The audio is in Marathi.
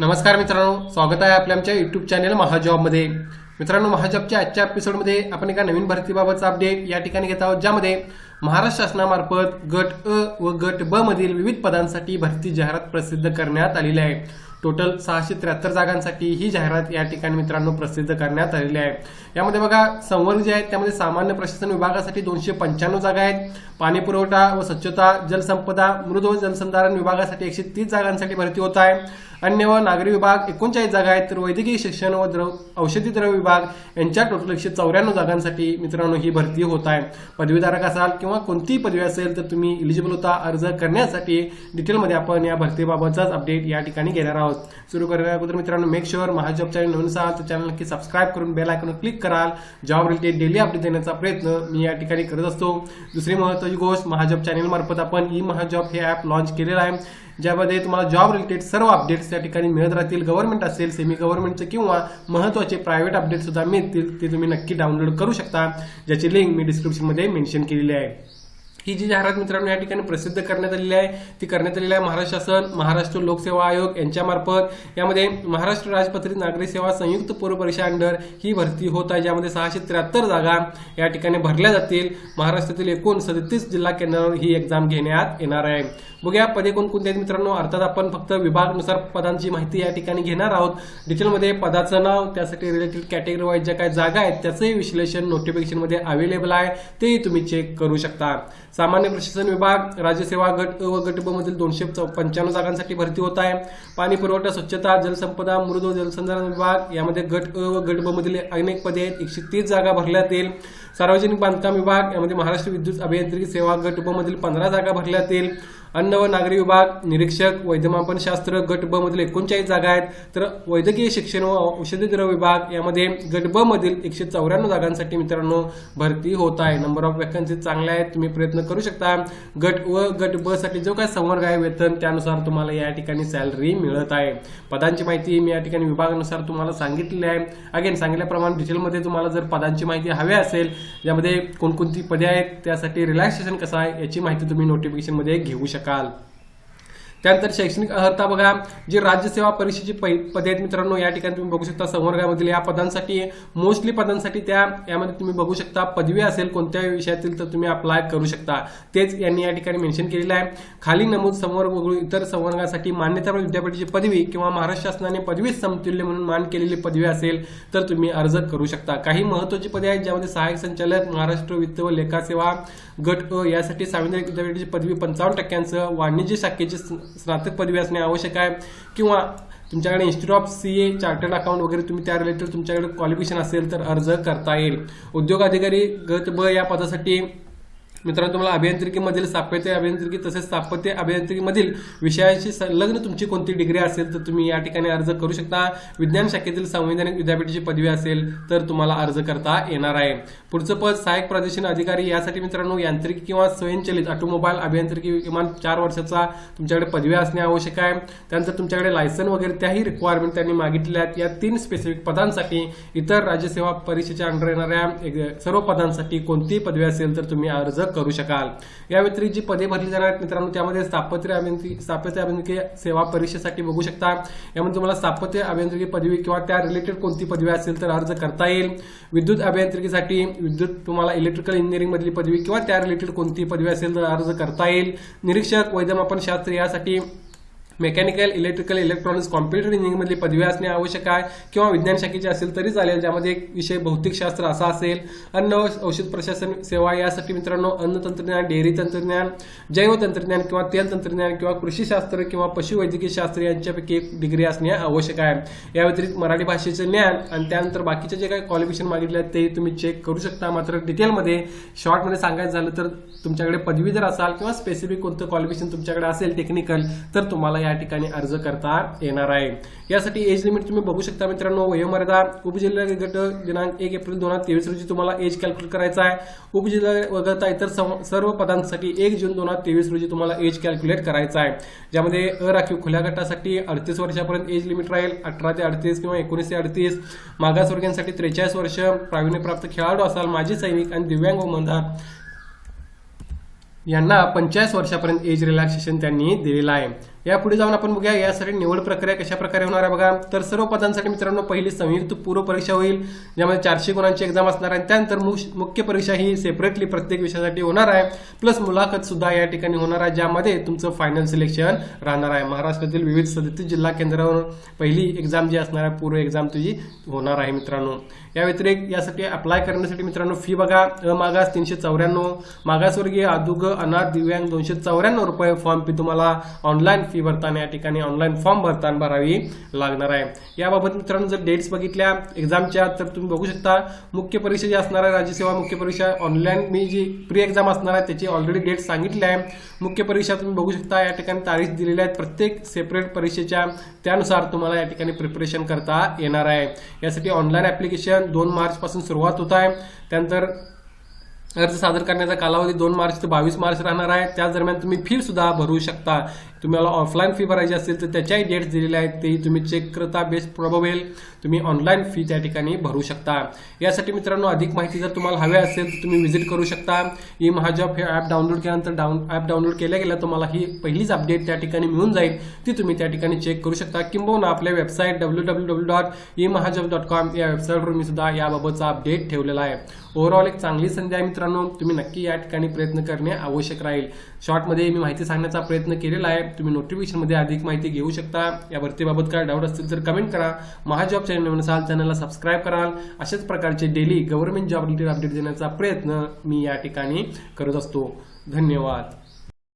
नमस्कार मित्रांनो स्वागत आहे आपल्या आमच्या यूट्यूब चॅनल महाजॉबमध्ये. मित्रांनो महाजॉबच्या आजच्या एपिसोडमध्ये आपण एका नवीन भरतीबाबतचा अपडेट या ठिकाणी घेत आहोत ज्यामध्ये महाराष्ट्र शासनामार्फत गट अ व गट ब मधील विविध पदांसाठी भरती जाहिरात प्रसिद्ध करण्यात आलेली आहे. टोटल सहाशे त्र्याहत्तर जागांसाठी ही जाहिरात या ठिकाणी मित्रांनो प्रसिद्ध करण्यात आलेली आहे. यामध्ये बघा संवर्ग जे आहेत त्यामध्ये सामान्य प्रशासन विभागासाठी दोनशे पंच्याण्णव जागा आहेत. पाणी पुरवठा व स्वच्छता जलसंपदा मृद व जलसंधारण विभागासाठी एकशे तीस जागांसाठी भरती होत आहे. अन्य व नागरी विभाग एकोणचाळीस जागा आहेत. तर वैद्यकीय शिक्षण व द्रव औषधी द्रव्य विभाग यांच्या टोटल एकशे चौऱ्याण्णव जागांसाठी मित्रांनो ही भरती होत आहे. पदवीधारक असाल किंवा कोणतीही पदवी असेल तर तुम्ही इलिजिबल होता अर्ज करण्यासाठी डिटेलमध्ये आपण या भरतीबाबतचाच अपडेट या ठिकाणी घेणार आहोत. सुरू करण्या अगोदर मित्रांनो. मेक शुअर महाजॉब चॅनल नवीन असाल तर चॅनल नक्की सबस्क्राईब करून बेल आयकॉन क्लिक कराल. जॉब रिलेटेड डेली अपडेट देण्याचा प्रयत्न मी या ठिकाणी करत असतो. दुसरी महत्वाची गोष्ट महाजॉब चॅनल मार्फत आपण ई महाजॉब हे ॲप लॉन्च केलेलं आहे. ज्यामध्ये तुम्हाला जॉब रिलेटेड सर्व अपडेट्स या ठिकाणी मिळत राहतील. गव्हर्नमेंट असेल सेमी गव्हर्नमेंटचे किंवा महत्त्वाचे प्रायव्हेट अपडेट सुद्धा मिळतील ते तुम्ही नक्की डाउनलोड करू शकता. ज्याची लिंक मी डिस्क्रिप्शनमध्ये मेन्शन केलेली आहे. ही जी जाहिरात मित्रांनो या ठिकाणी प्रसिद्ध करण्यात आलेली आहे ती करण्यात आलेली आहे महाराष्ट्र शासन महाराष्ट्र लोकसेवा आयोग यांच्यामार्फत यामध्ये महाराष्ट्र राजपत्रित नागरी सेवा संयुक्त पूर्व परीक्षा अंडर ही भरती होत आहे ज्यामध्ये सहाशे त्र्याहत्तर जागा या ठिकाणी भरल्या जातील. महाराष्ट्रातील एकूण सदतीस जिल्हा केंद्रावर ही एक्झाम घेण्यात येणार आहे. बघूया पदे कोणकोणते आहेत मित्रांनो? अर्थात आपण फक्त विभागानुसार पदांची माहिती या ठिकाणी घेणार आहोत. डिटेलमध्ये पदाचं नाव त्यासाठी रिलेटेड कॅटेगरी वाईज ज्या काही जागा आहेत त्याचंही विश्लेषण नोटिफिकेशनमध्ये अवेलेबल आहे तेही तुम्ही चेक करू शकता. सामान्य प्रशासन विभाग राज्यसेवा गट अ व गट ब मधील दोनशे पंच्याण्णव जागांसाठी भरती होत आहे. पाणी पुरवठा स्वच्छता जलसंपदा मृद व जलसंधारण विभाग यामध्ये गट अ व गट ब मधील अनेक पदे आहेत. एकशे तीस जागा भरल्या जातील सार्वजनिक बांधकाम विभाग यामध्ये महाराष्ट्र विद्युत अभियांत्रिकी सेवा गट ब मधील पंधरा जागा भरल्या जातील अन्न व नागरी विभाग निरीक्षक वैद्यमापन शास्त्र गट ब मधील एकोणचाळीस जागा आहेत. तर वैद्यकीय शिक्षण व औषधी विभाग यामध्ये गट ब मधील एकशे चौऱ्याण्णव जागांसाठी मित्रांनो भरती होत आहे. नंबर ऑफ वॅकन्सी चांगल्या आहेत तुम्ही प्रयत्न करू शकता. गट व गट ब साठी जो काय संवर्ग आहे वेतन त्यानुसार तुम्हाला या ठिकाणी सॅलरी मिळत आहे. पदांची माहिती मी या ठिकाणी विभागानुसार तुम्हाला सांगितलेली आहे. अगेन सांगितल्याप्रमाणे डिटेलमध्ये तुम्हाला जर पदांची माहिती हवी असेल यामध्ये कोणकोणती पदे आहेत त्यासाठी रिलॅक्सेशन कसं आहे याची माहिती तुम्ही नोटिफिकेशनमध्ये घेऊ शकाल. त्यानंतर शैक्षणिक अर्हता बघा जी राज्यसेवा परीक्षेची पै पदे आहेत मित्रांनो या ठिकाणी तुम्ही बघू शकता संवर्गामधील या पदांसाठी मोस्टली पदांसाठी त्या यामध्ये तुम्ही बघू शकता पदवी असेल कोणत्याही विषयातील तर तुम्ही अप्लाय करू शकता. तेच यांनी या ठिकाणी मेन्शन केलेलं आहे. खाली नमूद संवर्ग वगळून इतर संवर्गासाठी मान्यताप्राप्त विद्यापीठाची पदवी किंवा महाराष्ट्र शासनाने पदवी समतुल्य म्हणून मान केलेली पदवी असेल तर तुम्ही अर्ज करू शकता. काही महत्वाची पदे आहेत ज्यामध्ये सहाय्यक संचालक महाराष्ट्र वित्त व लेखा सेवा गट अ यासाठी सार्वजनिक विद्यापीठाची पदवी पंचावन्न टक्क्यांचं वाणिज्य शाखेची स्नातक पदवी असणे आवश्यक आहे. किंवा तुमच्याकडे institute of C A chartered account वगैरे तुम्ही त्या रिलेटेड तुमच्याकडे क्वालिफिकेशन असेल तर अर्ज करता येईल. उद्योग अधिकारी गट ब या पदासाठी मित्रांनो तुम्हाला अभियांत्रिकीमधील स्थापत्य अभियांत्रिकी तसेच स्थापत्य अभियांत्रिकीमधील विषयाशी संलग्न तुमची कोणती डिग्री असेल तर तुम्ही या ठिकाणी अर्ज करू शकता. विज्ञान शाखेतील संवैधानिक विद्यापीठाची पदवी असेल तर तुम्हाला अर्ज करता येणार आहे. पुढचं पद सहाय्यक प्रदर्शन अधिकारी यासाठी मित्रांनो यांत्रिकी किंवा स्वयंचलित ऑटोमोबाईल अभियांत्रिकी किमान चार वर्षाचा तुमच्याकडे पदवी असणे आवश्यक आहे. त्यानंतर तुमच्याकडे लायसन वगैरे त्याही रिक्वायरमेंट त्यांनी मागितल्या आहेत. या तीन स्पेसिफिक पदांसाठी इतर राज्यसेवा परीक्षेच्या अंडर येणाऱ्या सर्व पदांसाठी कोणतीही पदवी असेल तर तुम्ही अर्ज करू शकाल. या व्यतिरिक्त जी पदे भरली जाणार आहेत मित्रांनो त्यामध्ये स्थापत्य अभियांत्रिकी स्थापत्य अभियांत्रिकी सेवा परीक्षेसाठी बघू शकता. यामध्ये तुम्हाला स्थापत्य अभियांत्रिकी पदवी किंवा त्या रिलेटेड कोणती पदवी असेल तर अर्ज करता येईल. विद्युत अभियांत्रिकीसाठी विद्युत तुम्हाला इलेक्ट्रिकल इंजिनिअरिंग मधली पदवी किंवा त्या रिलेटेड कोणती पदवी असेल तर अर्ज करता येईल. निरीक्षक वैद्यमापन शास्त्र यासाठी mechanical electrical electronics computer engineering मधली पदवी असणे आवश्यक आहे किंवा विज्ञान शाखेची असेल तरी चालेल ज्यामध्ये एक विषय भौतिकशास्त्र असा असेल. अन्न औषध प्रशासन सेवा यासाठी मित्रांनो अन्न तंत्रज्ञान डेअरी तंत्रज्ञान जैव तंत्रज्ञान किंवा तेल तंत्रज्ञान किंवा कृषीशास्त्र किंवा पशुवैद्यकीय शास्त्र यांच्यापैकी एक डिग्री असणे आवश्यक आहे. या व्यतिरिक्त मराठी भाषेचे ज्ञान आणि त्यानंतर बाकीचे जे काही क्वालिफिकेशन मागितले आहेत ते तुम्ही चेक करू शकता. मात्र डिटेलमध्ये शॉर्टमध्ये सांगायचं झालं तर तुमच्याकडे पदवी जर असाल किंवा स्पेसिफिक कोणतं क्वालिफिकेशन तुमच्याकडे असेल टेक्निकल तर तुम्हाला या ठिकाणी अर्ज करता येणार आहे. यासाठी एज लिमिट तुम्ही बघू शकता मित्रांनो. वयोमर्यादा उपजिल्हा गट दिनांक एक एप्रिल दोन हजार तेवीस रोजी तुम्हाला एज कॅल्क्युलेट करायचा आहे. उपजिल्हा वगळता इतर सम- सर्व पदांसाठी एक जून दोन हजार तेवीस रोजी तुम्हाला एज कॅल्क्युलेट करायचा आहे. ज्यामध्ये अराखीव खुल्या गटासाठी अडतीस वर्षापर्यंत एज लिमिट राहील. अठरा ते अडतीस किंवा एकोणीस ते अडतीस. मागासवर्गीयांसाठी त्रेचाळीस वर्ष प्रावीण्यप्राप्त खेळाडू असाल माजी सैनिक आणि दिव्यांग व यांना पंचेचाळीस वर्षापर्यंत एज रिलॅक्सेशन त्यांनी दिलेलं आहे. यापुढे जाऊन आपण बघूया यासाठी निवड प्रक्रिया कशा प्रकारे होणार आहे बघा. तर सर्व पदांसाठी मित्रांनो पहिली संयुक्त पूर्व परीक्षा होईल ज्यामध्ये चारशे गुणांची एक्झाम असणार आहे त्यानंतर मुश- मुख्य परीक्षा ही सेपरेटली प्रत्येक विषयासाठी होणार आहे. प्लस मुलाखत सुद्धा या ठिकाणी होणार आहे ज्यामध्ये तुमचं फायनल सिलेक्शन राहणार आहे. महाराष्ट्रातील विविध सदतीस जिल्हा केंद्रावर पहिली एक्झाम जी असणार आहे पूर्व एक्झाम तुझी होणार आहे मित्रांनो. या व्यतिरिक्त यासाठी अप्लाय करण्यासाठी मित्रांनो फी बघा अ मागास तीनशे चौऱ्याण्णव मागासवर्गीय अदुग अनाथ दिव्यांग दोनशे चौऱ्याण्णव रुपये फॉर्म फी तुम्हाला ऑनलाईन फी भरताना या ठिकाणी ऑनलाईन फॉर्म भरताना भरावी लागणार आहे. याबाबत मित्रांनो जर डेट्स बघितल्या एक्झामच्या तर तुम्ही बघू शकता मुख्य परीक्षा जी असणार आहे राज्यसेवा मुख्य परीक्षा ऑनलाईन मी जी प्री एक्झाम असणार आहे त्याची ऑलरेडी डेट सांगितली आहे. मुख्य परीक्षा तुम्ही बघू शकता या ठिकाणी तारीख दिलेल्या आहेत. प्रत्येक सेपरेट परीक्षेच्या त्यानुसार तुम्हाला या ठिकाणी प्रिपरेशन करता येणार आहे. यासाठी ऑनलाईन ऍप्लिकेशन दोन मार्चपासून सुरुवात होत आहे. त्यानंतर अर्ज सादर करण्याचा कालावधी दोन मार्च ते बावीस मार्च राहणार आहे. त्याच दरम्यान तुम्ही फी सुद्धा भरू शकता. तुम्हाला ऑफलाईन फी भरायची असेल तर त्याच्याही डेट्स दिलेल्या आहेत. तेही तुम्ही चेक करता बेस्ट प्रोबेबल तुम्ही ऑनलाईन फी त्या ठिकाणी भरू शकता. यासाठी मित्रांनो अधिक माहिती जर तुम्हाला हवी असेल तर तुम्ही व्हिजिट करू शकता. ई महाजॉब हे ॲप डाउनलोड केल्यानंतर डाऊन ॲप डाउनलोड केल्या गेल्या तुम्हाला ही पहिलीच अपडेट त्या ठिकाणी मिळून जाईल. ती तुम्ही त्या ठिकाणी चेक करू शकता. किंबहुना आपल्या website W W W dot e Mahajob dot com या वेबसाईटवर मी सुद्धा याबाबतचा अपडेट ठेवलेला आहे. ओव्हरऑल एक चांगली संधी आहे मित्रांनो. तुम्ही नक्की या ठिकाणी प्रयत्न करणे आवश्यक राहील. शॉर्टमध्ये मी माहिती सांगण्याचा प्रयत्न केलेला आहे. तुम्ही नोटिफिकेशनमध्ये अधिक माहिती घेऊ शकता. या भरतीबाबत काय डाऊट असतील तर कमेंट करा. महाजॉब चॅनल नवीन असाल चॅनलला सबस्क्राईब कराल. अशाच प्रकारचे daily government job related update देण्याचा प्रयत्न मी या ठिकाणी करत असतो. धन्यवाद.